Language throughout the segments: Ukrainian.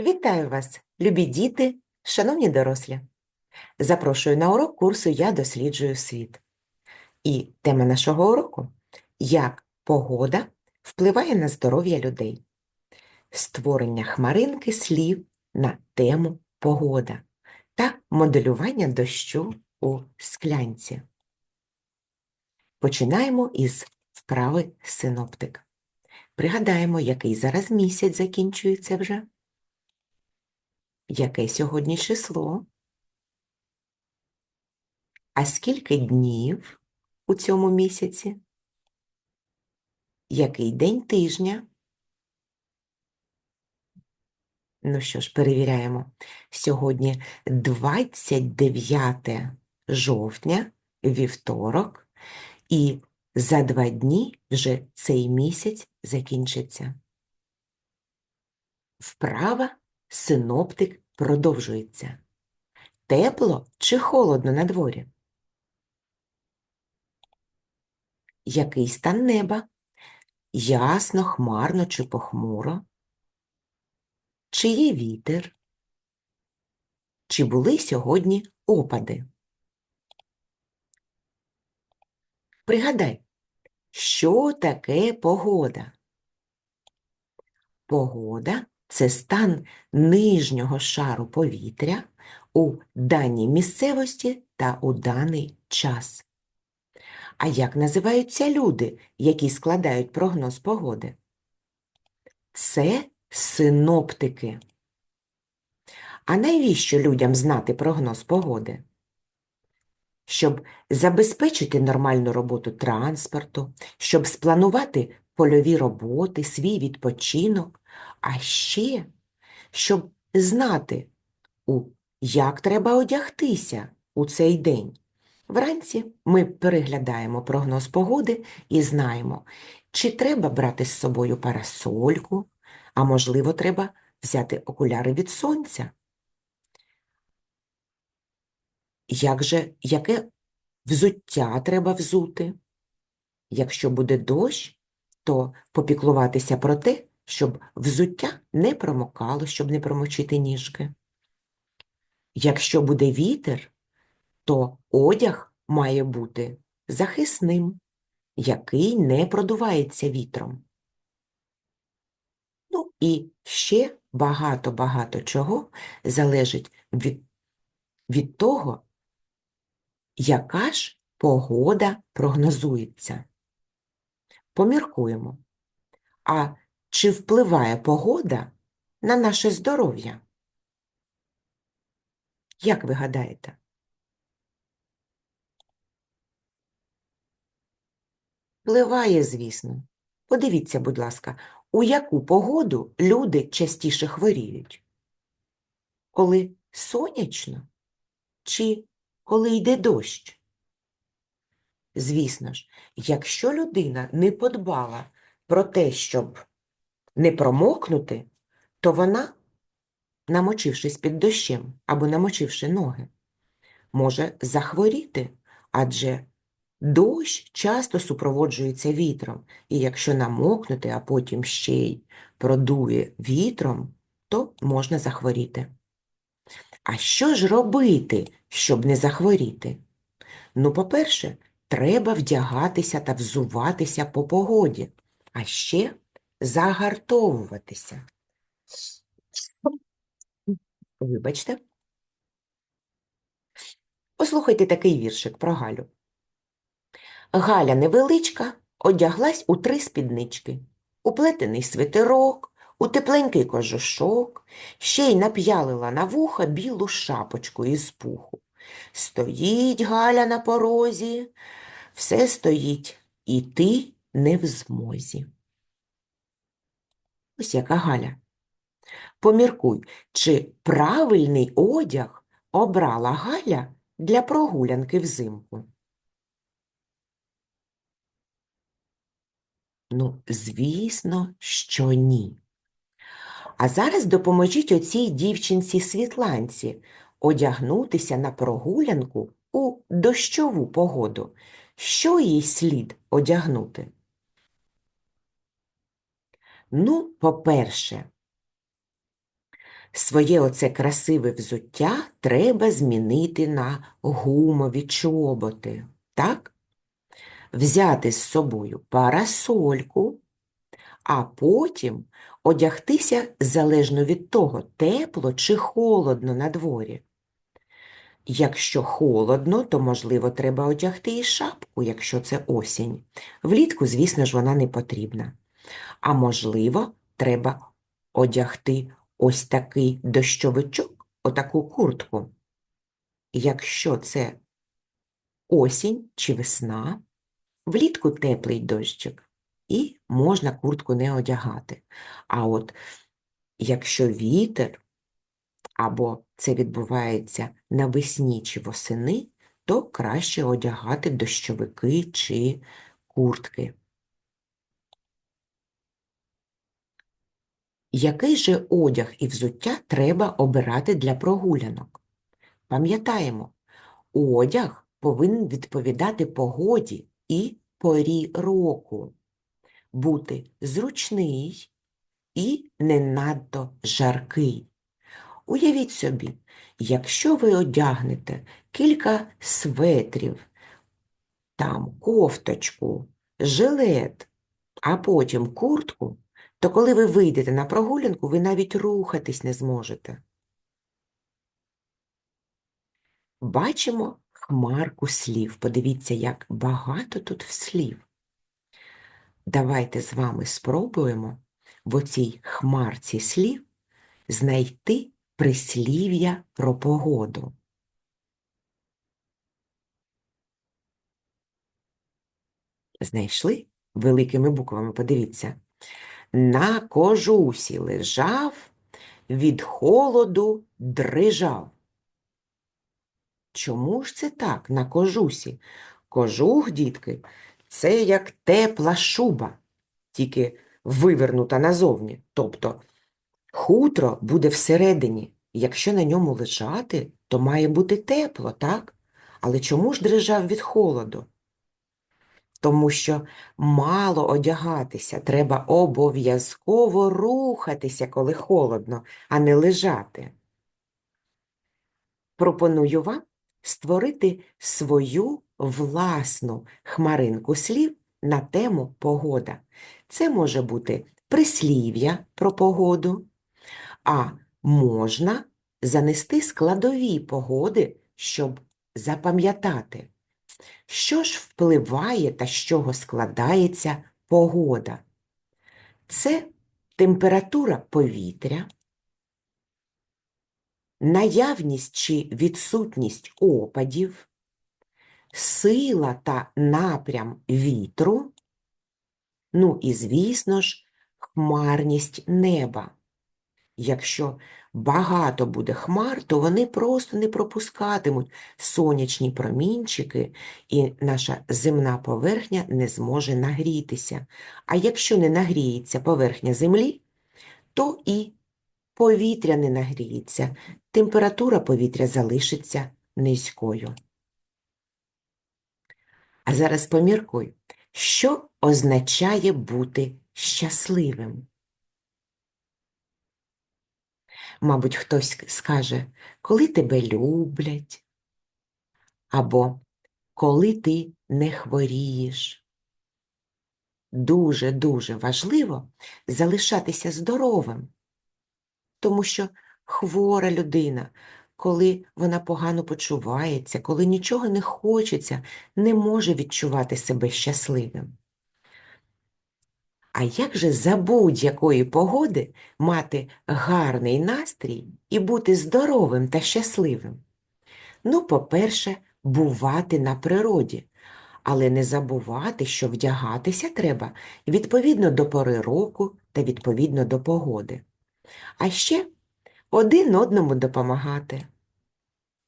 Вітаю вас, любі діти, шановні дорослі. Запрошую на урок курсу Я досліджую світ. І тема нашого уроку як погода впливає на здоров'я людей. Створення хмаринки слів на тему погода та моделювання дощу у склянці. Починаємо із вправи синоптик. Пригадаємо, який зараз місяць закінчується вже. Яке сьогодні число? А скільки днів у цьому місяці? Який день тижня? Ну що ж, перевіряємо. Сьогодні 29 жовтня, вівторок, і за два дні вже цей місяць закінчиться. Вправа Синоптик продовжується. Тепло чи холодно на дворі? Який стан неба? Ясно, хмарно чи похмуро? Чи є вітер? Чи були сьогодні опади? Пригадай, що таке погода? Погода це стан нижнього шару повітря у даній місцевості та у даний час. А як називаються люди, які складають прогноз погоди? Це синоптики. А навіщо людям знати прогноз погоди? Щоб забезпечити нормальну роботу транспорту, щоб спланувати польові роботи, свій відпочинок, а ще, щоб знати, як треба одягтися у цей день. Вранці ми переглядаємо прогноз погоди і знаємо, чи треба брати з собою парасольку, а можливо, треба взяти окуляри від сонця. Як же, яке взуття треба взути? Якщо буде дощ, то попіклуватися про те, щоб взуття не промокало, щоб не промочити ніжки. Якщо буде вітер, то одяг має бути захисним, який не продувається вітром. Ну і ще багато-багато чого залежить від, від того, яка ж погода прогнозується. Поміркуємо. А чи впливає погода на наше здоров'я? Як ви гадаєте? Впливає, звісно. Подивіться, будь ласка, у яку погоду люди частіше хворіють? Коли сонячно чи коли йде дощ? Звісно ж, якщо людина не подбала про те, щоб не промокнути, то вона, намочившись під дощем або намочивши ноги, може захворіти, адже дощ часто супроводжується вітром, і якщо намокнути, а потім ще й продує вітром, то можна захворіти. А що ж робити, щоб не захворіти? Ну, по-перше, треба вдягатися та взуватися по погоді, а ще загартовуватися. Вибачте. Послухайте такий віршик про Галю. Галя невеличка одяглась у три спіднички, у плетений свитерок, у тепленький кожушок, ще й нап'ялила на вуха білу шапочку із пуху. Стоїть Галя на порозі, все стоїть, і ти не в змозі. Ось яка Галя. Поміркуй, чи правильний одяг обрала Галя для прогулянки взимку? Ну, звісно, що ні. А зараз допоможіть оцій дівчинці Світланці одягнутися на прогулянку у дощову погоду. Що їй слід одягнути? Ну, по-перше, своє оце красиве взуття треба змінити на гумові чоботи, так? Взяти з собою парасольку, а потім одягтися залежно від того, тепло чи холодно на дворі. Якщо холодно, то, можливо, треба одягти і шапку, якщо це осінь. Влітку, звісно ж, вона не потрібна. А можливо, треба одягти ось такий дощовичок, отаку куртку. Якщо це осінь чи весна, влітку теплий дощик, і можна куртку не одягати. А от якщо вітер, або це відбувається навесні чи восени, то краще одягати дощовики чи куртки. Який же одяг і взуття треба обирати для прогулянок? Пам'ятаємо, одяг повинен відповідати погоді і порі року, бути зручний і не надто жаркий. Уявіть собі, якщо ви одягнете кілька светрів, там кофточку, жилет, а потім куртку, то коли ви вийдете на прогулянку, ви навіть рухатись не зможете. Бачимо хмарку слів. Подивіться, як багато тут слів. Давайте з вами спробуємо в оцій хмарці слів знайти прислів'я про погоду. Знайшли? Великими буквами подивіться. На кожусі лежав, від холоду дрижав. Чому ж це так на кожусі? Кожух, дітки, це як тепла шуба, тільки вивернута назовні. Тобто хутро буде всередині. Якщо на ньому лежати, то має бути тепло, так? Але чому ж дрижав від холоду? Тому що мало одягатися, треба обов'язково рухатися, коли холодно, а не лежати. Пропоную вам створити свою власну хмаринку слів на тему погода. Це може бути прислів'я про погоду, а можна занести складові погоди, щоб запам'ятати. Що ж впливає та з чого складається погода? Це температура повітря, наявність чи відсутність опадів, сила та напрям вітру, ну і, звісно ж, хмарність неба. Якщо багато буде хмар, то вони просто не пропускатимуть сонячні промінчики, і наша земна поверхня не зможе нагрітися. А якщо не нагріється поверхня землі, то і повітря не нагріється, температура повітря залишиться низькою. А зараз поміркуй, що означає бути щасливим? Мабуть, хтось скаже, коли тебе люблять, або коли ти не хворієш. Дуже-дуже важливо залишатися здоровим, тому що хвора людина, коли вона погано почувається, коли нічого не хочеться, не може відчувати себе щасливим. А як же за будь-якої погоди мати гарний настрій і бути здоровим та щасливим? Ну, по-перше, бувати на природі, але не забувати, що вдягатися треба відповідно до пори року та відповідно до погоди. А ще один одному допомагати,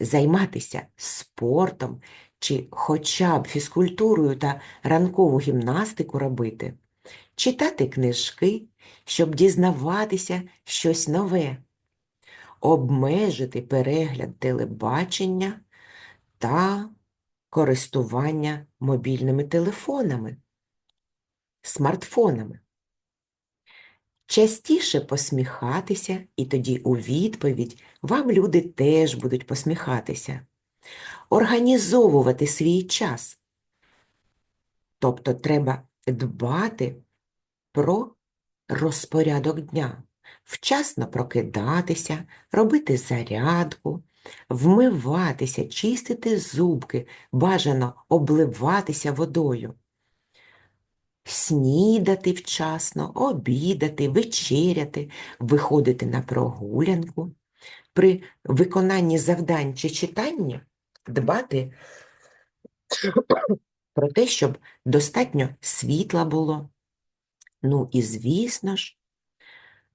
займатися спортом чи хоча б фізкультурою та ранкову гімнастику робити читати книжки, щоб дізнаватися щось нове, обмежити перегляд телебачення та користування мобільними телефонами, смартфонами. частіше посміхатися, і тоді у відповідь вам люди теж будуть посміхатися. Організовувати свій час. Тобто треба дбати про розпорядок дня, вчасно прокидатися, робити зарядку, вмиватися, чистити зубки, бажано обливатися водою, снідати вчасно, обідати, вечеряти, виходити на прогулянку. При виконанні завдань чи читанні дбати про те, щоб достатньо світла було. Ну і, звісно ж,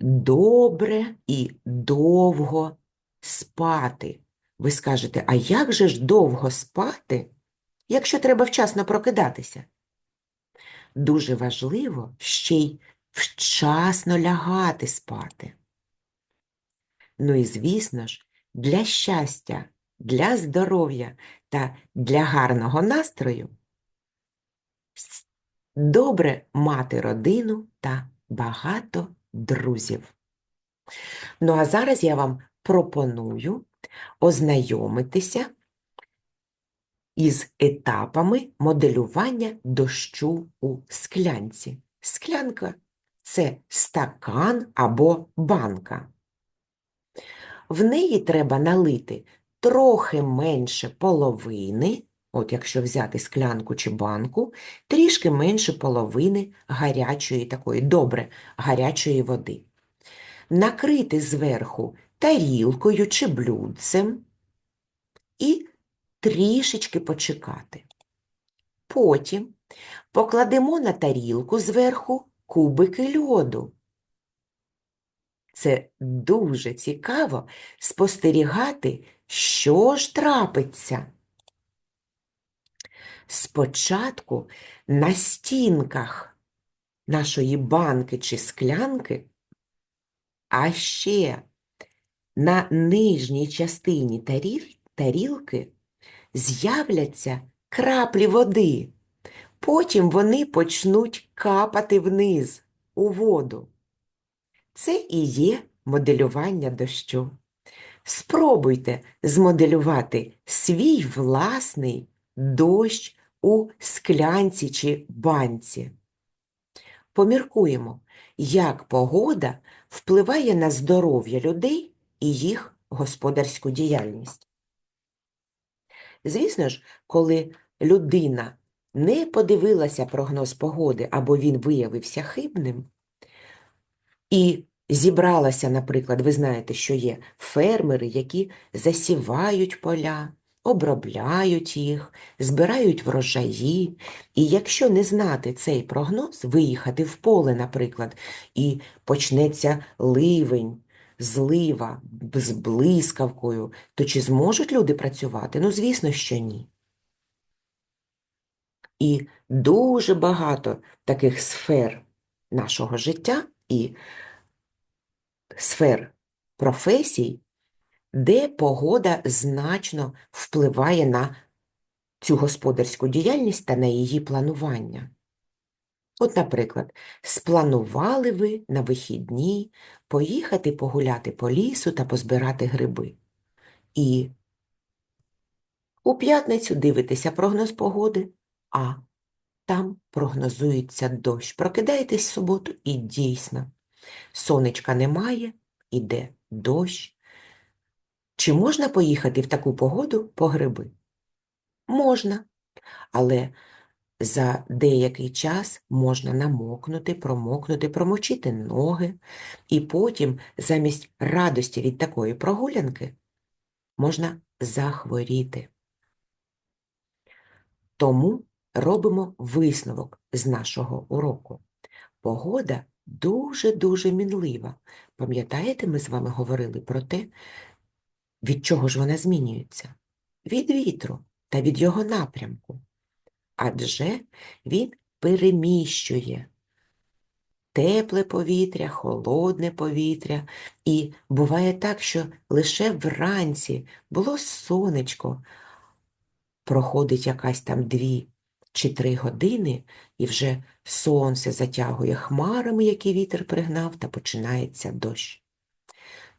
добре і довго спати. Ви скажете, а як же ж довго спати, якщо треба вчасно прокидатися? Дуже важливо ще й вчасно лягати спати. Ну і, звісно ж, для щастя, для здоров'я та для гарного настрою добре мати родину та багато друзів. Ну а зараз я вам пропоную ознайомитися із етапами моделювання дощу у склянці. Склянка це стакан або банка. В неї треба налити трохи менше половини, от якщо взяти склянку чи банку, трішки менше половини гарячої такої добре гарячої води. Накрити зверху тарілкою чи блюдцем і трішечки почекати. Потім покладемо на тарілку зверху кубики льоду. Це дуже цікаво спостерігати, що ж трапиться. Спочатку на стінках нашої банки чи склянки, а ще на нижній частині таріль- тарілки з'являться краплі води. Потім вони почнуть капати вниз у воду. Це і є моделювання дощу. Спробуйте змоделювати свій власний дощ у склянці чи банці. Поміркуємо, як погода впливає на здоров'я людей і їх господарську діяльність. Звісно ж, коли людина не подивилася прогноз погоди або він виявився хибним, і зібралася, наприклад, ви знаєте, що є фермери, які засівають поля, обробляють їх, збирають врожаї. І якщо не знати цей прогноз, виїхати в поле, наприклад, і почнеться ливень, злива з блискавкою, то чи зможуть люди працювати? Ну, звісно, що ні. І дуже багато таких сфер нашого життя і сфер професій, де погода значно впливає на цю господарську діяльність та на її планування. От, наприклад, спланували ви на вихідні поїхати погуляти по лісу та позбирати гриби. І у п'ятницю дивитеся прогноз погоди, а там прогнозується дощ. Прокидаєтесь в суботу і дійсно, сонечка немає, іде дощ. Чи можна поїхати в таку погоду по гриби? Можна, але за деякий час можна намокнути, промокнути, промочити ноги, і потім замість радості від такої прогулянки можна захворіти. Тому робимо висновок з нашого уроку. Погода дуже-дуже мінлива. Пам'ятаєте, ми з вами говорили про те, від чого ж вона змінюється? Від вітру та від його напрямку. Адже він переміщує тепле повітря, холодне повітря. І буває так, що лише вранці було сонечко, проходить якась там дві чи три години, і вже сонце затягує хмарами, які вітер пригнав, та починається дощ.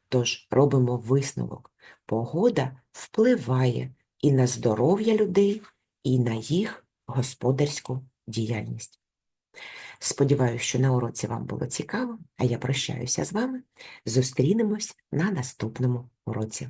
Тож робимо висновок. Погода впливає і на здоров'я людей, і на їх господарську діяльність. Сподіваюся, що на уроці вам було цікаво, а я прощаюся з вами. Зустрінемось на наступному уроці.